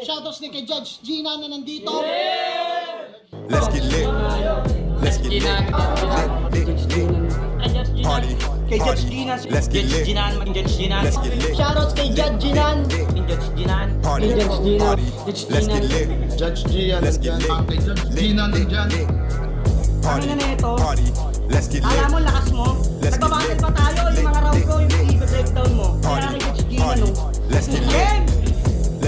Shoutouts din kay Judge Gina na nandito. Let's get lit. Let's get lit. Lit, lit, lit. Party. Kay Judge. Ginan. Let's get lit. Ginan, maging Judge Ginan. Let's get lit. Shoutouts kay Judge Ginan. Maging Judge Ginan. Party. Judge Gina. Let's get Gina. lit. Judge Gian, Let's get lit. Kay Judge Lit, Gina lit, lit. Party. Ano na ito? Party. Let's get Alam mo, lit. lakas mo. Lit. pa tayo. Yung mga round ko, yung i-breakdown mo. Kaya Party. kay Judge Ginan, Party. Let's get lit.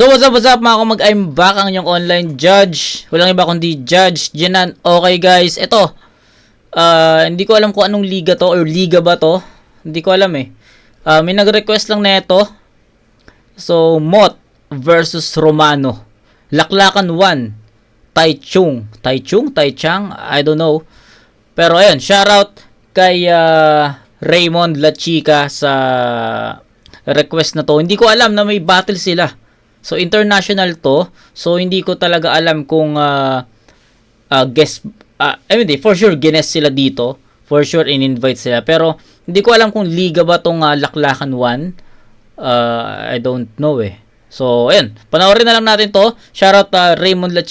So what's up, what's up mga kumag I'm back ang inyong online judge. Walang iba kundi Judge Jinan. Okay guys, ito. Ah, hindi ko alam kung anong liga to or liga ba to. Hindi ko alam eh. Ah, may nag-request lang na ito. So, Mot versus Romano. Laklakan 1. Tai Chung. Tai Chung? Tai Chang? I don't know. Pero ayun, shoutout kay ah, Raymond La Chica sa request na to. Hindi ko alam na may battle sila. So international to. So hindi ko talaga alam kung ah, ah, guest ah, I mean, for sure guest sila dito. For sure in-invite sila. Pero hindi ko alam kung liga ba tong ah, Laklakan 1. Ah, I don't know eh. So ayun, panoorin na lang natin to. Shoutout uh, Raymond La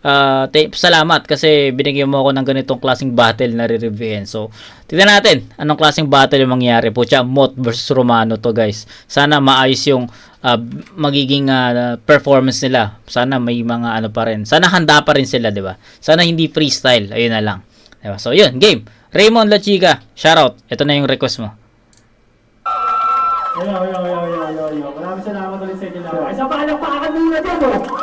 Te- salamat kasi binigyan mo ako ng ganitong klaseng battle na re-reviewin. So, tignan natin anong klaseng battle yung mangyari. Pucha, Mot versus Romano to guys. Sana maayos yung ah, magiging ah, performance nila. Sana may mga ano pa rin. Sana handa pa rin sila, di ba? Sana hindi freestyle. Ayun na lang. Di ba? So, yun. Game. Raymond La Chica. Shoutout. Ito na yung request mo. Yo, yo, yo, yo, yo. Maraming salamat ulit sa inyo lahat. Ay, sa palakpakan muna dyan, oh!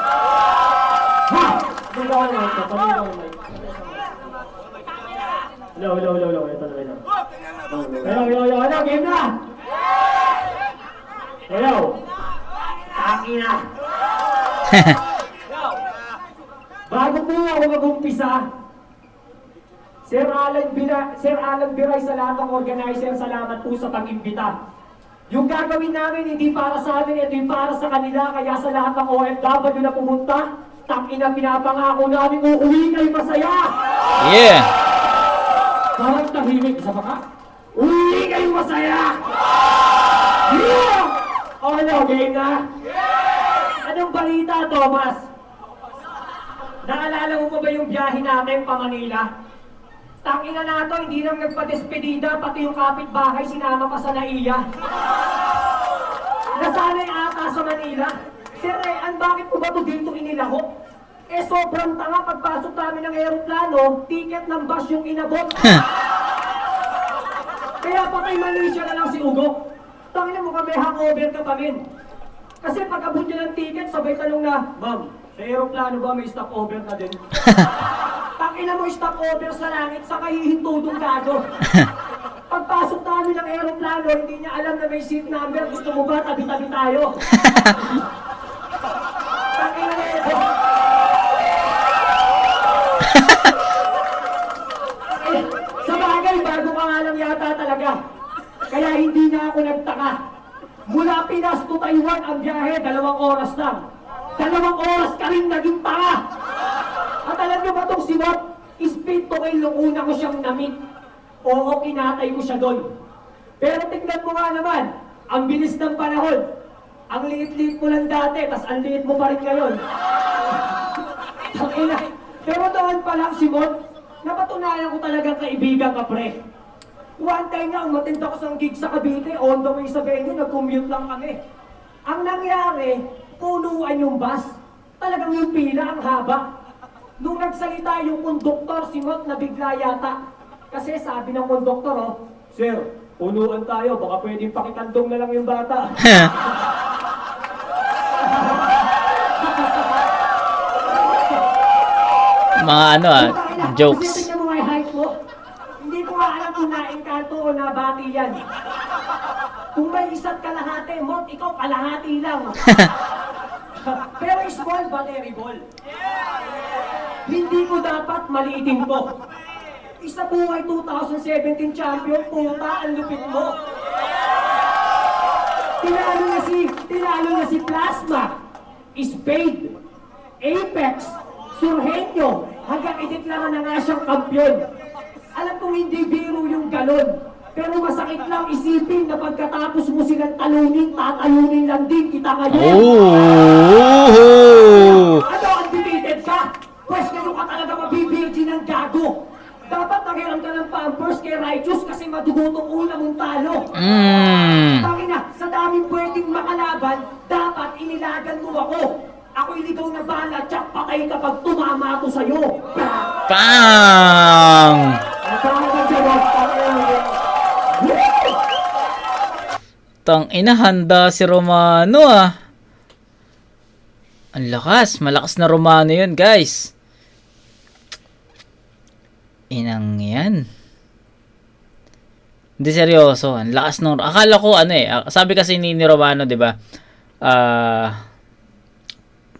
Ha! Dito ka naman ito. Pamilya ko naman. Hello, hello, hello, hello. Ito na, ito. Hello, hello, hello. Ano, game na! Hello! Taki na! Bago po ako mag-umpisa, Sir Alan, Bira, Sir Alan Biray sa lahat organizer, salamat po sa pag-imbita. Yung gagawin namin, hindi para sa amin, ito yung para sa kanila. Kaya sa lahat ng OFW na pumunta, tangina pinapangako namin, uuwi kayo masaya! Yeah. Parang tahimik, isa pa ka? Uuwi kayo masaya! Yeah! O ano, game na? Anong balita, Thomas? Naalala mo pa ba yung biyahe natin pa Manila? Tangina na to, hindi lang nagpa-despedida, pati yung kapitbahay sinama pa sa naiya. Nasanay ata sa Manila. Sir Bakit po ba ito dito inilahok? Eh sobrang tanga pagpasok namin ng aeroplano, ticket ng bus yung inabot. Kaya pa kay Malaysia na lang si Ugo. Tangina mo kami, hangover ka pa rin. Kasi pag abot niya ng ticket, sabay tanong na, Ma'am, sa aeroplano ba may stopover na din? Tangina mo stopover sa langit, sa kahihinto dong gago. Pagpasok namin ng aeroplano, hindi niya alam na may seat number. Gusto mo ba tabi-tabi tayo? Tangina na ito. Eh, sa bagay, bago ka nga yata talaga. Kaya hindi na ako nagtaka. Mula Pinas to Taiwan ang biyahe, dalawang oras lang. Dalawang oras ka rin naging tanga. At alam niyo ba itong si Wat? Speed to kayo nung ko siyang namit. Oo, kinatay ko siya doon. Pero tignan mo nga naman, ang bilis ng panahon. Ang liit-liit mo lang dati, tas ang liit mo pa rin ngayon. Pero doon pa lang si Mon, napatunayan ko talagang kaibigan ka, pre. One time nga, umatid ako sa gig sa Cavite, on the way sa venue, nag-commute lang kami. Ang nangyari, punuan yung bus. Talagang yung pila, ang haba. Nung nagsalita yung konduktor, si Mot na bigla yata. Kasi sabi ng konduktor, oh, Sir, punuan tayo, baka pwedeng pakikandong na lang yung bata. Mga ano ah, jokes. Kasi tingnan mo nga yung height mo. Hindi ko nga alam kung naengkanto o nabati yan. Kung may isa't kalahati, Mot, ikaw kalahati lang. small but terrible. Hindi ko dapat maliitin to. Isa buhay 2017 champion, puta, ang lupit mo. Tinalo na si, tinalo na si Plasma, Spade, Apex, Surhenyo, hanggang ideklara na nga siyang kampiyon. Alam kong hindi biro yung galon. Pero masakit lang isipin na pagkatapos mo silang talunin, tatalunin lang din kita ngayon. Oh! Ano, undefeated ka? Pwes ngayon ka talaga mabibirgin ng gago. Dapat nagiram ka ng pampers kay Righteous kasi madugutong una mong talo. Mm. Bakit na, sa daming pwedeng makalaban, dapat inilagan mo ako. Ako iligaw na bala, tsak patay kapag tumama ako sa'yo. Bang! Natawag ka Tang ina, handa si Romano ah. Ang lakas, malakas na Romano yun guys. Inang yan. Hindi seryoso, ang lakas nung akala ko ano eh, ah, sabi kasi ni, ni Romano, 'di ba? Ah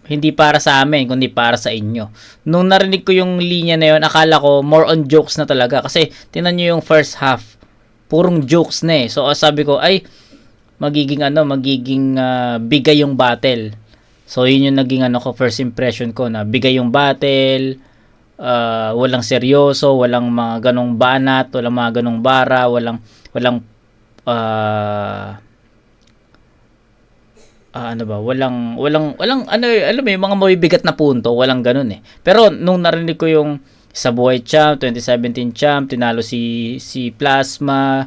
hindi para sa amin, kundi para sa inyo. Nung narinig ko yung linya na yun, akala ko more on jokes na talaga. Kasi, tinan nyo yung first half. Purong jokes na eh. So, sabi ko, ay, magiging ano, magiging ah, bigay yung battle. So, yun yung naging ano ko, first impression ko na bigay yung battle, ah, walang seryoso, walang mga ganong banat, walang mga ganong bara, walang, walang, ah, ah, ano ba, walang, walang, walang, ano, alam mo, yung mga mabibigat na punto, walang ganun eh. Pero, nung narinig ko yung sa buhay champ, 2017 champ, tinalo si, si Plasma,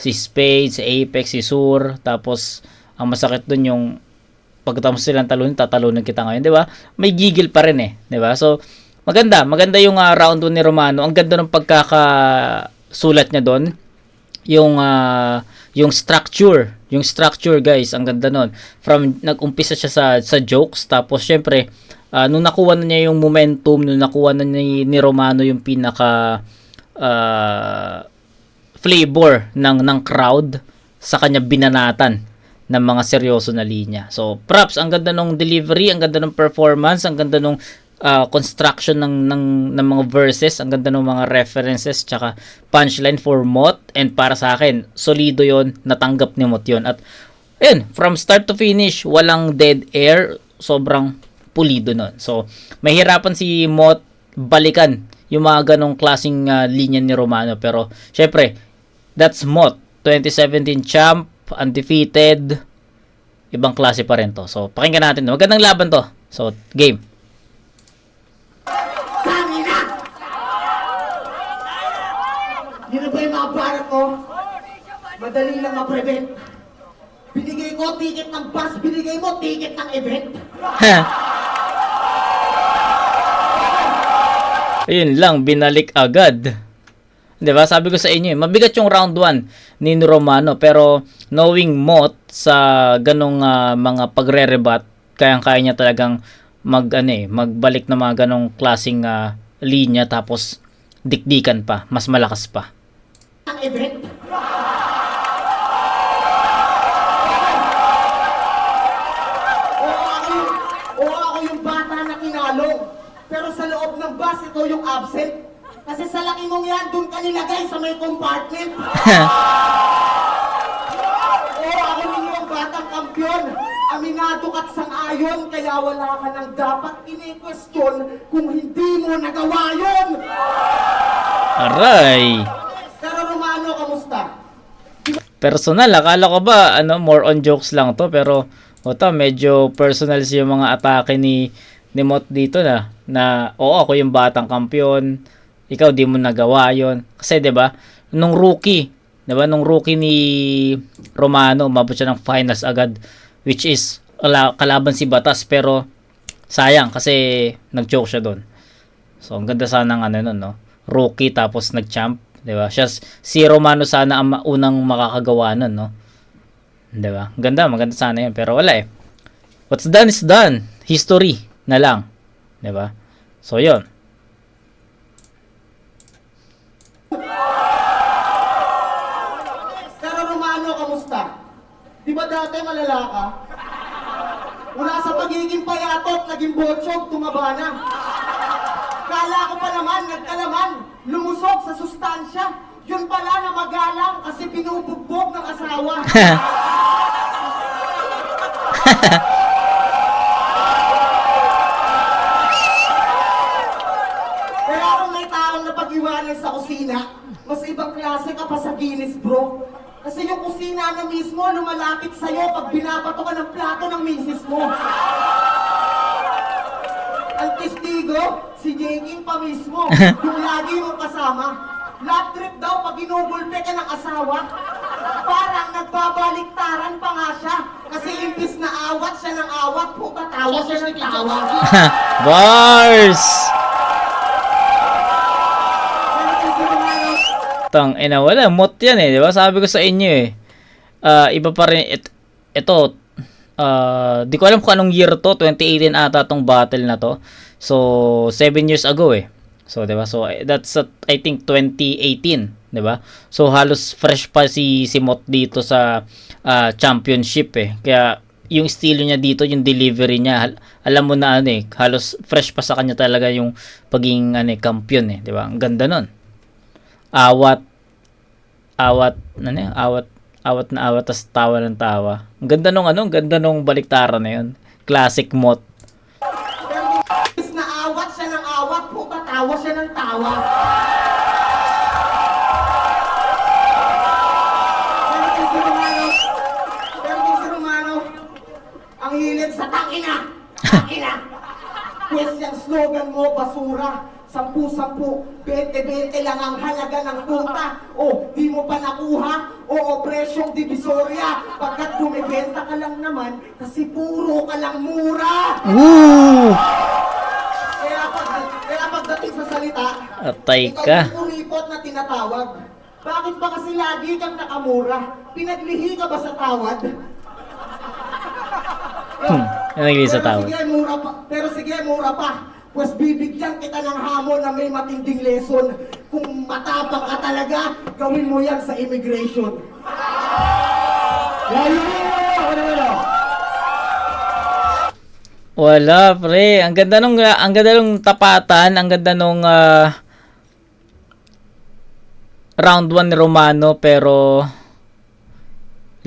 si Spade, si Apex, si Sur, tapos, ang masakit dun yung, pagkatapos silang talunin, tatalunin kita ngayon, di ba? May gigil pa rin eh, di ba? So, maganda, maganda yung ah, round 2 ni Romano. Ang ganda ng pagkakasulat niya doon yung ah, yung structure yung structure guys ang ganda nun from nag-umpisa siya sa sa jokes tapos syempre ah, nung nakuha na niya yung momentum nung nakuha na ni, ni Romano yung pinaka ah, flavor ng ng crowd sa kanya binanatan ng mga seryoso na linya. So, props, ang ganda ng delivery, ang ganda ng performance, ang ganda ng ah, construction ng, ng, ng mga verses, ang ganda ng mga references, tsaka punchline for Mot. And para sa akin, solido yon natanggap ni Mot yon At, ayun, from start to finish, walang dead air, sobrang pulido nun. So, mahirapan si Mot balikan yung mga ganong klaseng ah, linya ni Romano. Pero, syempre, that's Mot. 2017 champ, undefeated, ibang klase pa rin to. So, pakinggan natin. Magandang laban to. So, game. Yun na ba yung mga barat ko? Madali lang ma-prevent. Binigay ko ticket ng bus, binigay mo ticket ng event. Ayun lang, binalik agad. 'Di ba? Sabi ko sa inyo, eh, mabigat yung round 1 ni Romano pero knowing Mot sa ganong ah, mga pagre-rebat, kayang-kaya niya talagang mag ano eh, magbalik na mga ganong klasing ah, linya tapos dikdikan pa, mas malakas pa. Pero sa loob ng bus, ito yung absent. Kasi sa laki mong yan, doon ka nilagay sa may compartment. Oo, ako ninyo ang batang kampyon. Aminado ka't sang-ayon, kaya wala ka nang dapat ini-question kung hindi mo nagawa yun. Aray! Pero Romano, kamusta? personal. Akala ko ba, ano, more on jokes lang to. Pero, ito, medyo personal siya yung mga atake ni, ni Mot dito na, na, oo, ako yung batang kampiyon. Ikaw, di mo nagawa yon Kasi, di ba, nung rookie, di ba, nung rookie ni Romano, umabot siya ng finals agad. Which is, ala- kalaban si Batas. Pero, sayang, kasi nag-joke siya doon. So, ang ganda sana ng ano nun, no? Rookie tapos nag-champ. 'di ba? Siya si Romano sana ang unang makakagawa nun, no? 'Di ba? Ganda, maganda sana 'yun, pero wala eh. What's done is done. History na lang, 'di ba? So 'yun. Pero Romano, kamusta? Di ba dati malala ka? Mula sa pagiging payatot, naging botsog, tumaba na. Kala ko pa naman, nagkalaman, lumusog sa sustansya. Yun pala na magalang kasi pinubugbog ng asawa. Kaya kung may taong napag-iwanan sa kusina, mas ibang klase ka pa sa Guinness, bro. Kasi yung kusina na mismo lumalapit sa'yo pag binabato ka ng plato ng misis mo. Ang testigo, si Jeking pa mismo, yung lagi mong kasama. Love trip daw pag ginugulpe ka ng asawa. Parang nagbabaliktaran pa nga siya. Kasi imbis na awat siya ng awat, puta tawa siya ng tawa. Bars! Kaya kasi mga Tang ina wala mot yan eh, 'di ba? Sabi ko sa inyo eh. Ah, iba pa rin it, ito ah, di ko alam kung anong year to, 2018 ata tong battle na to. So, 7 years ago eh. So, 'di ba? So, eh, that's at, I think 2018, 'di ba? So, halos fresh pa si si Mot dito sa ah, championship eh. Kaya yung estilo niya dito, yung delivery niya, alam mo na ano eh, halos fresh pa sa kanya talaga yung pagiging ano eh, kampiyon eh, 'di ba? Ang ganda nun awat awat ano yun? awat awat na awat tas tawa ng tawa. Ang ganda nung ano, ang ganda nung baliktaran na yun. Classic mot. Na awat siya ng awat, puta tawa siya ng tawa. Si Romano, ang hilig sa tangina, tangina. Pwes yung slogan mo, basura. Sampu-sampu, bente-bente lang ang halaga ng tuta. O, di mo pa nakuha? O, presyong divisorya. Pagkat bumibenta ka lang naman, kasi puro ka lang mura. Woo! Kaya, pag, kaya pagdating sa salita, Atay ikaw ka. yung kuripot na tinatawag. Bakit ba kasi lagi kang nakamura? Pinaglihi ka ba sa tawad? Hmm, ano naglihi sa Pero tawad? Sige, mura pa. Pero sige, mura pa. Pues bibigyan kita ng hamon na may matinding lesson. Kung matapang ka talaga, gawin mo yan sa immigration. Layo mo! Ano ano? Wala, pre. Ang ganda nung ang ganda nung tapatan, ang ganda nung ah, round 1 ni Romano pero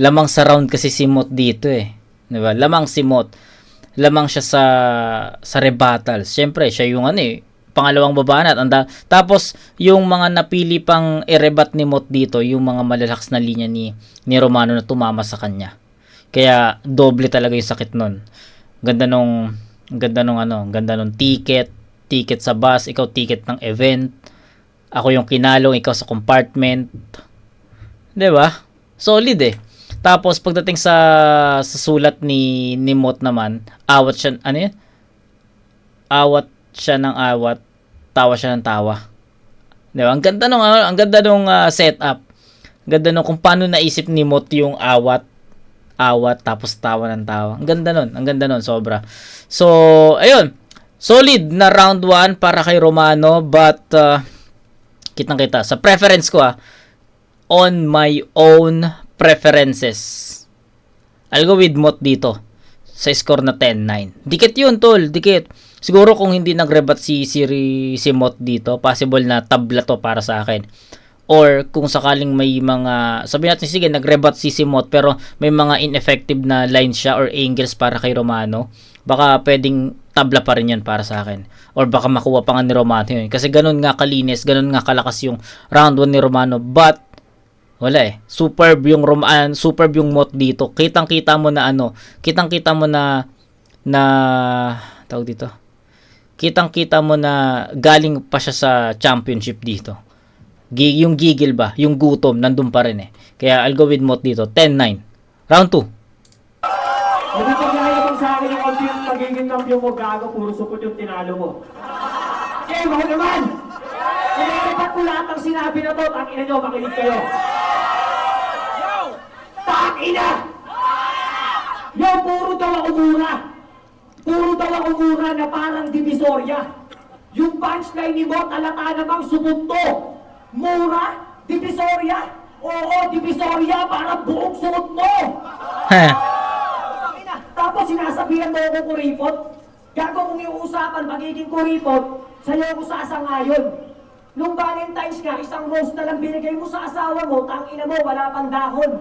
lamang sa round kasi si Mot dito eh. 'Di ba? Lamang si Mot. Lamang siya sa sa rebuttals. Siyempre, siya yung ano eh, pangalawang babanat. Anda, tapos yung mga napili pang i-rebat ni Mot dito, yung mga malalaks na linya ni ni Romano na tumama sa kanya. Kaya doble talaga yung sakit nun. Ganda nung ganda nung ano, ganda nung ticket, ticket sa bus, ikaw ticket ng event. Ako yung kinalong, ikaw sa compartment. 'Di ba? Solid eh. Tapos pagdating sa sa sulat ni ni Mot naman, awat siya ano yun? Awat siya ng awat, tawa siya ng tawa. 'Di ba? Ang ganda nung ano, ang ganda nung ah, setup. Ang ganda nung kung paano naisip ni Mot yung awat awat tapos tawa ng tawa. Ang ganda nun, ang ganda nun sobra. So, ayun. Solid na round 1 para kay Romano but uh, kitang-kita sa preference ko ah on my own preferences. I'll go with Mot dito sa score na 10-9. Dikit yun, tol. Dikit. Siguro kung hindi nag-rebat si, si, si Mot dito, possible na tabla to para sa akin. Or kung sakaling may mga, sabi natin, sige, nag-rebat si Simot pero may mga ineffective na lines siya or angles para kay Romano, baka pwedeng tabla pa rin yan para sa akin. Or baka makuha pa nga ni Romano yun. Kasi ganun nga kalinis, ganun nga kalakas yung round 1 ni Romano. But, wala eh. Superb yung Rom ah, superb yung Mot dito. Kitang-kita mo na ano, kitang-kita mo na na tawag dito. Kitang-kita mo na galing pa siya sa championship dito. Gi- yung gigil ba, yung gutom nandun pa rin eh. Kaya I'll go with Mot dito. 10-9. Round 2. Hindi ko kaya kung sa akin yung kampiyon, magiging kampiyon mo, gago, puro supot yung tinalo mo. Eh, ako naman! Pinagdapat ko lahat ng sinabi na to, ang ina nyo, makinig kayo. Tang ina! Yo, puro daw ako mura. Puro daw ako mura na parang divisorya. Yung punchline ni Mo, talata namang sumunto. Mura? Divisorya? Oo, divisorya, parang buong suot mo. Tapos, Tapos sinasabihan mo ako kuripot. Gago kung yung usapan magiging kuripot, sa'yo ako sasangayon. Nung Valentine's nga, isang rose na lang binigay mo sa asawa mo, tang ina mo, wala pang dahon.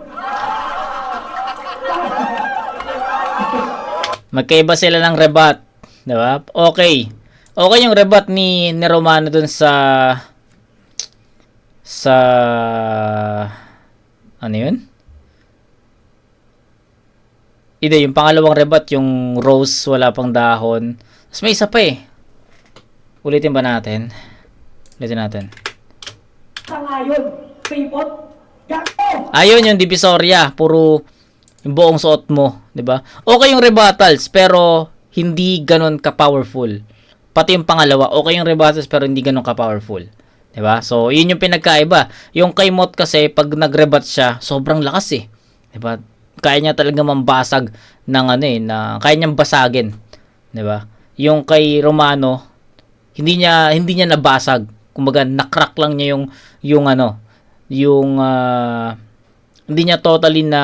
Magkaiba sila ng rebat. Di ba? Okay. Okay yung rebat ni, ni Romano dun sa sa ano yun? Hindi, yung pangalawang rebat, yung rose, wala pang dahon. Tapos may isa pa eh. Ulitin ba natin? Ulitin natin. Sangayon. Kuripot. Gago! Ayun yung divisoria, puro yung buong suot mo, 'di ba? Okay yung rebuttals pero hindi ganoon ka-powerful. Pati yung pangalawa, okay yung rebuttals pero hindi ganoon ka-powerful. 'Di ba? So, yun yung pinagkaiba. Yung kay Mot kasi pag nag-rebut siya, sobrang lakas eh. 'Di ba? Kaya niya talaga mambasag ng ano eh, na kaya niyang basagin. 'Di ba? Yung kay Romano, hindi niya hindi niya nabasag. Kumbaga, nakrack lang niya yung yung ano, yung ah, hindi niya totally na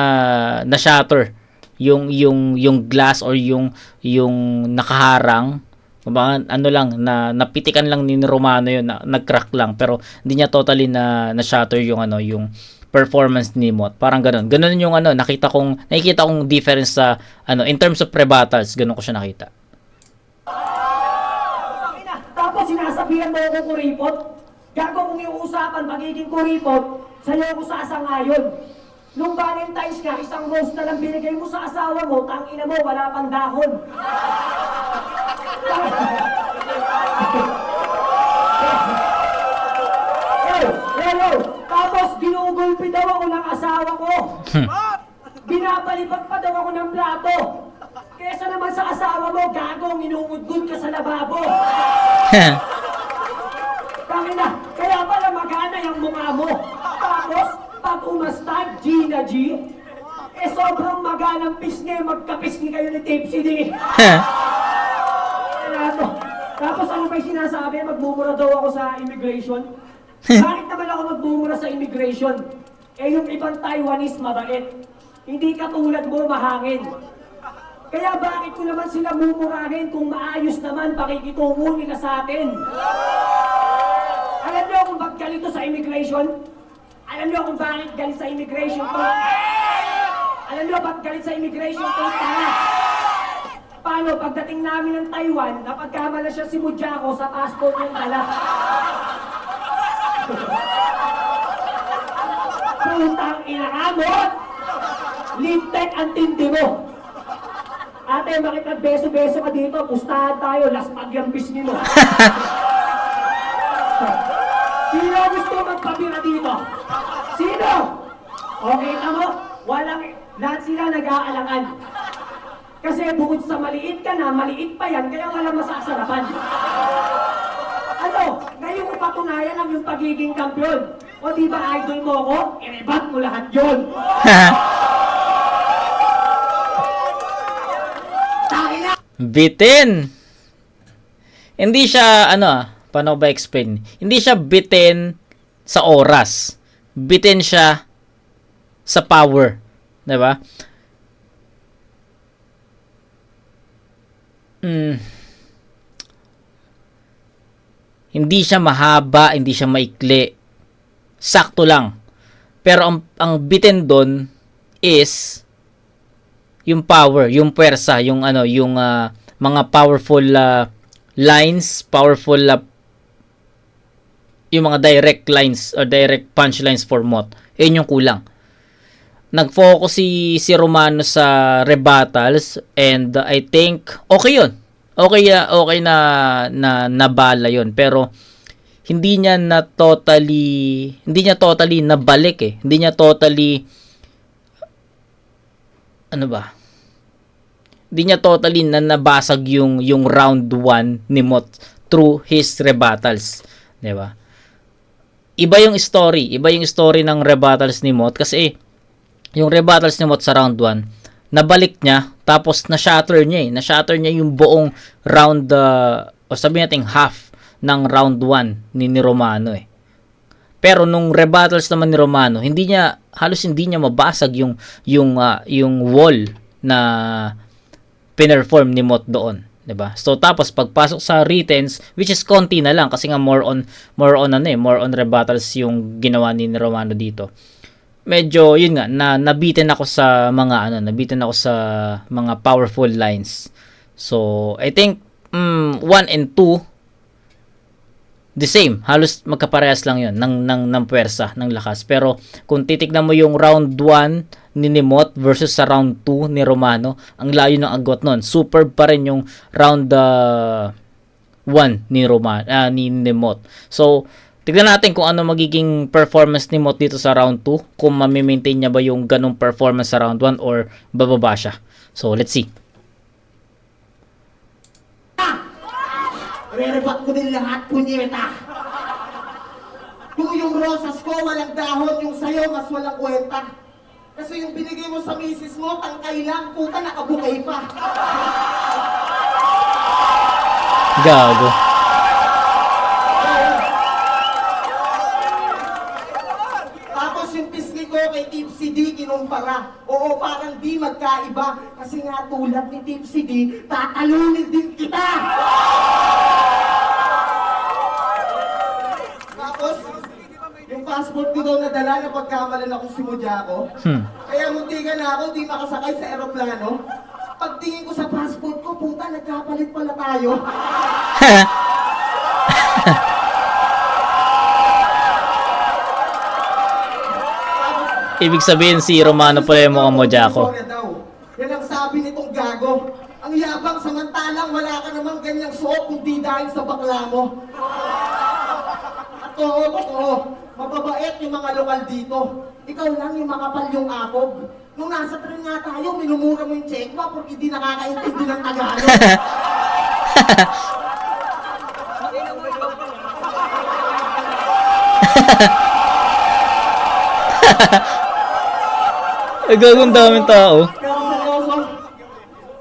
na shatter yung yung yung glass or yung yung nakaharang. Kumbaga ano lang na napitikan lang ni Romano yun na, nag-crack lang. Pero hindi niya totally na na shatter yung ano yung performance ni Mot. Parang ganun. Ganun yung ano nakita kong nakikita kong difference sa ano in terms of pre-battles ganun ko siya nakita Ina, Sinasabihan mo ako kuripot. Gago kung yung usapan magiging kuripot, sa'yo ako sasangayon. Nung Valentine's nga, isang rose na lang binigay mo sa asawa mo, tang ina mo, wala pang dahon. Hey, hello! Tapos ginugulpi daw ako ng asawa ko. Binabalipat pa daw ako ng plato. Kesa naman sa asawa mo, gagong inungudgud ka sa lababo. Tangina, kaya pala magana yung mukha mo. Tapos, pag umastag, G na G, eh sobrang maganang pisngi, magkapisngi kayo ni Tipsy D. Ano? Tapos ano pa yung sinasabi? Magmumura daw ako sa immigration? Bakit naman ako magmumura sa immigration? Eh yung ibang Taiwanese mabait. Hindi katulad mo mahangin. Kaya bakit ko naman sila mumurahin kung maayos naman pakikitungo nila sa atin? Bakit galito sa immigration? Alam niyo kung bakit galit sa immigration to? Alam niyo bakit galit sa immigration to? Tara! Paano pagdating namin ng Taiwan, napagkamala siya si Mujako sa passport ng dala? Putang inakamot! Lintek ang tindi mo! Ate, makipag-beso-beso ka dito, pustahan tayo, last pagyambis mo. Sino gusto magpabira dito? Sino? Okay na mo? Walang, lahat sila nag-aalangan. Kasi bukod sa maliit ka na, maliit pa yan, kaya wala masasarapan. Ano? Ngayon mo patunayan ang yung pagiging kampiyon. O di ba idol mo ako? I-rebat mo lahat yun. Tangina! bitin. Hindi siya ano, ah, paano ba explain? Hindi siya bitin sa oras. Bitin siya sa power, 'di ba? Mm. Hindi siya mahaba, hindi siya maikli. Sakto lang. Pero ang ang bitin doon is yung power, yung puwersa, yung ano, yung ah, mga powerful ah, lines, powerful ah, yung mga direct lines or direct punchlines for Mot. Yun yung kulang. Nag-focus si si Romano sa rebuttals and uh, I think okay yun. Okay ah, okay na na nabala yun pero hindi niya na totally hindi niya totally nabalik eh. Hindi niya totally ano ba? Hindi niya totally na nabasag yung yung round 1 ni Mot through his rebuttals, 'di ba? Iba yung story, iba yung story ng rebuttals ni Mot kasi yung rebuttals ni Mot sa round 1, nabalik niya tapos na-shatter niya eh. Na-shatter niya yung buong round uh, o sabihin natin half ng round 1 ni, ni Romano eh. Pero nung rebuttals naman ni Romano, hindi niya halos hindi niya mabasag yung yung ah, yung wall na pinerform ni Mot doon. 'Di ba? So tapos pagpasok sa retens which is konti na lang kasi nga more on more on ano eh, more on rebuttals yung ginawa ni Romano dito. Medyo yun nga na nabitin ako sa mga ano, nabitin ako sa mga powerful lines. So I think 1 and 2 the same. Halos magkaparehas lang 'yon ng ng ng puwersa, ng lakas. Pero kung titignan mo yung round 1 ni Nimot versus sa round 2 ni Romano, ang layo ng agwat nun. Superb pa rin yung round 1 ni Roman ah, ni Nimot. So tignan natin kung ano magiging performance ni Mot dito sa round 2, kung mami-maintain niya ba yung ganong performance sa round 1 or bababa siya. So let's see. Re-rebat ko din lahat, punyeta. Kung yung rosas ko walang dahon, yung sayo mas walang kwenta. Kasi yung binigay mo sa misis mo, tangkay lang, puta nakabukay pa. Gago. Tapos yung pisngi ko kay Tipsy D kinumpara. Oo, parang di magkaiba. Kasi nga tulad ni Tipsy D, tatalunin din kita! Tapos, yung passport ko daw nadala na pagkamalan ako si Mujako. Hmm. Kaya muntikan na ako, di makasakay sa eroplano. Pagtingin ko sa passport ko, puta, nagkapalit pala tayo. Ibig sabihin si Romano pala yung mukhang daw. Yan ang sabi nitong gago. Ang yabang samantalang wala ka namang ganyang suot kundi dahil sa bakla mo. At oo, totoo. Mababait yung mga lokal dito. Ikaw lang yung makapal yung akog. Nung nasa train nga tayo, minumura mo yung checkma porque di nakakaintindi ng Tagalog. Ay, gagong daming tao. Pero seryoso,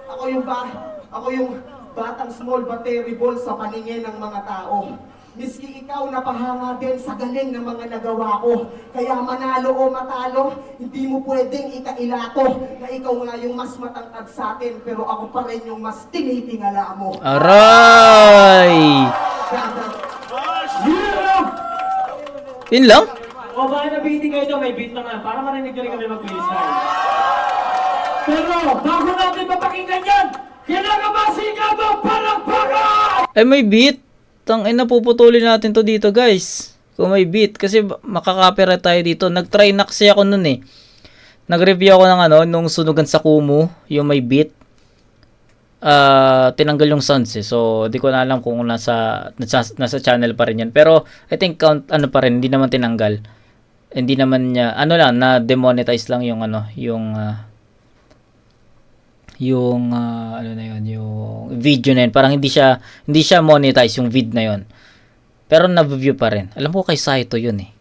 ako yung ba, ako yung batang small but terrible sa paningin ng mga tao. Miski ikaw napahanga din sa galing ng mga nagawa ko. Kaya manalo o matalo, hindi mo pwedeng ikailato na ikaw nga yung mas matangkad sa akin, pero ako pa rin yung mas tinitingala mo. Aray! Yeah! Yun lang? O baka nabitin kayo may beat naman. Para marinig nyo rin kami mag-freestyle. Pero, bago natin mapakinggan yan, kailangan masigaw ng palakpakan! Ay, may beat. Tang ina, puputulin natin to dito, guys. Kung may beat. Kasi makaka-copyright tayo dito. Nag-try na kasi ako nun eh. Nag-review ako ng ano, nung sunugan sa Kumu, yung may beat. Ah, tinanggal yung sounds eh. So, di ko na alam kung nasa, nasa, nasa channel pa rin yan. Pero, I think count, ano pa rin, hindi naman tinanggal. Hindi naman niya, ano lang, na demonetize lang yung ano, yung, ah, yung ah, ano na yun, yung video na yun. Parang hindi siya hindi siya monetize yung vid na yun. Pero na-view pa rin. Alam ko kay Saito yun eh.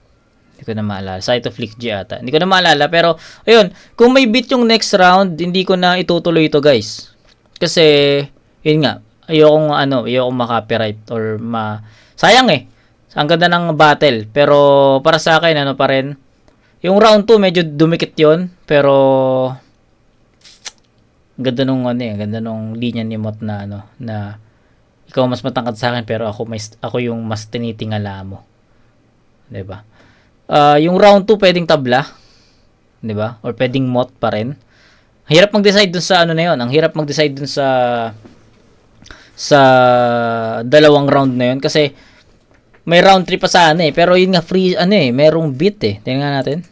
Hindi ko na maalala. Saito Flick G ata. Hindi ko na maalala. Pero, ayun. Kung may beat yung next round, hindi ko na itutuloy ito guys. Kasi, yun nga. Ayokong ano, ayokong makopyright or ma... Sayang eh. Ang ganda ng battle. Pero, para sa akin, ano pa rin. Yung round 2, medyo dumikit yon Pero, ganda nung ano eh, ganda nung linya ni Mot na ano, na ikaw mas matangkad sa akin pero ako mas ako yung mas tinitingala mo. 'Di ba? Ah, yung round 2 pwedeng tabla, 'di ba? Or pwedeng Mot pa rin. Hirap mag-decide dun sa ano na 'yon. Ang hirap mag-decide dun sa sa dalawang round na 'yon kasi may round 3 pa sana eh. Pero yun nga free ano eh, merong beat eh. Tingnan natin.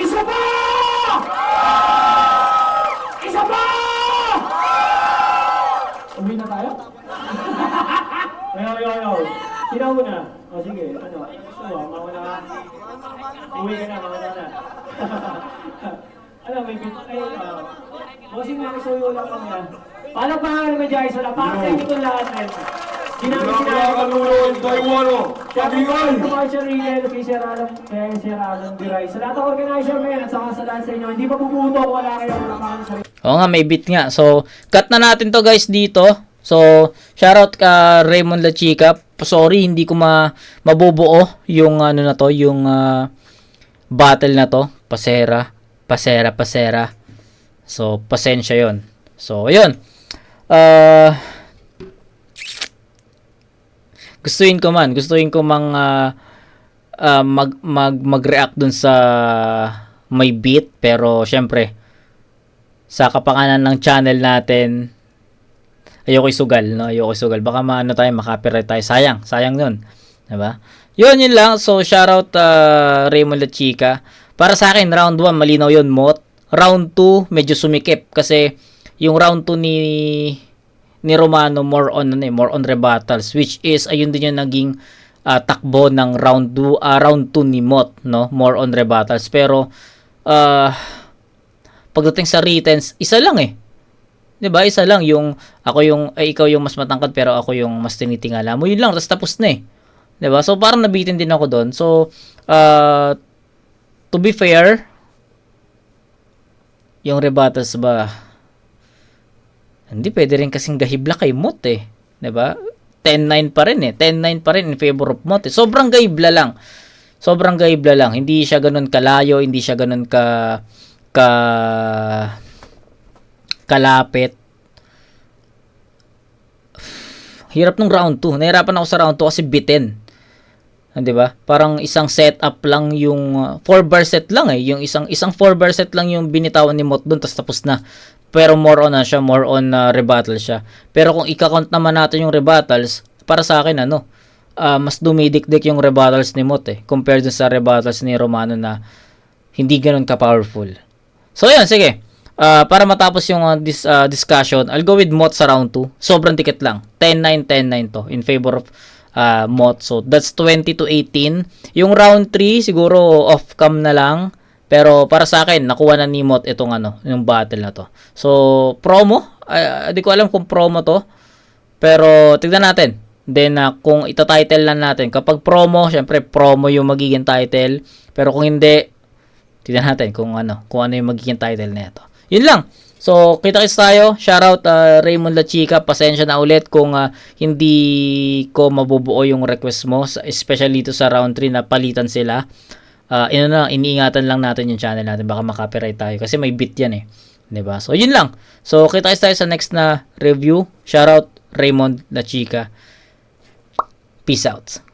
Isa pa! Isa pa! Uwi na tayo? Ayaw, ayaw, ayaw. Sino una? O sige, ano? Gusto mo, mauna ka? Uwi ka na, mauna na. ano, may bit... Ay, uh, Bossing nga, suyo lang lang yan. Paano Jai? Sa para sa inyo itong lahat. Ginamit sinabi ko. Sabi ko, Sir Riel, kay Sir Alam, kay Sir Alam Diray. Sa lahat ng organizer, men, at saka sa lahat sa inyo, hindi pa bubuto kung wala kayo laman sa Oo nga, may beat nga. So, cut na natin to guys dito. So, shoutout ka Raymond La Chica. Sorry, hindi ko ma mabubuo yung ano na to, yung ah, battle na to. Pasera, pasera, pasera. So, pasensya yon So, ayun. Uh, gustuin ko man, gustuin ko mang ah, ah, mag, mag, mag-react dun sa may beat, pero syempre, sa kapanganan ng channel natin, ayoko isugal, no? Ayoko isugal. Baka maano tayo, makapiright tayo. Sayang, sayang nun. Diba? Yun, yun lang. So, shoutout uh, Raymond La Chica. Para sa akin, round 1, malinaw yun, Mot. Round 2, medyo sumikip. Kasi, yung round 2 ni ni Romano more on ano eh, more on rebuttals which is ayun din yung naging ah, takbo ng round 2 round 2 ni Mot no? More on rebuttals pero ah pagdating sa returns isa lang eh. 'di ba isa lang yung ako yung ay ikaw yung mas matangkad pero ako yung mas tinitingala mo. Yun lang tapos tapos na eh. 'di ba so parang nabitin din ako doon so ah to be fair yung rebuttals ba hindi pwede rin kasing gahibla kay Mot eh. ba? 10-9 pa rin eh. 10-9 pa rin in favor of Mot eh. Sobrang gahibla lang. Sobrang gahibla lang. Hindi siya ganun kalayo, hindi siya ganun ka ka kalapit. Hirap nung round 2. Nahirapan ako sa round 2 kasi bitin. 'di ba? Parang isang setup lang yung 4 bar set lang eh. Yung isang isang 4 bar set lang yung binitawan ni Mot doon tapos tapos na. Pero more on na siya, more on uh, rebuttal siya. Pero kung ika-count naman natin yung rebuttals, para sa akin ano, ah, mas dumidikdik yung rebuttals ni Mot eh compared sa rebuttals ni Romano na hindi ganoon ka-powerful. So yun, sige. Ah, para matapos yung uh, ah, discussion, I'll go with Mot sa round 2. Sobrang ticket lang. 10-9, 10-9 to in favor of uh, Mot. So that's 20 to 18. Yung round 3 siguro off cam na lang. Pero para sa akin, nakuha na ni Mot itong ano, yung battle na to. So, promo, ah, di ko alam kung promo to. Pero tignan natin. Then uh, kung ita-title lang natin, kapag promo, syempre promo yung magiging title. Pero kung hindi, tignan natin kung ano, kung ano yung magiging title nito. Yun lang. So, kita-kits tayo. Shoutout uh, Raymond La Chica. Pasensya na ulit kung uh, hindi ko mabubuo yung request mo, especially dito sa round 3 na palitan sila. Uh, ino na, iniingatan lang natin yung channel natin. Baka makapiright tayo. Kasi may bit yan eh. 'Di ba So, yun lang. So, kita-kits tayo sa next na review. Shoutout Raymond La Chica. Peace out.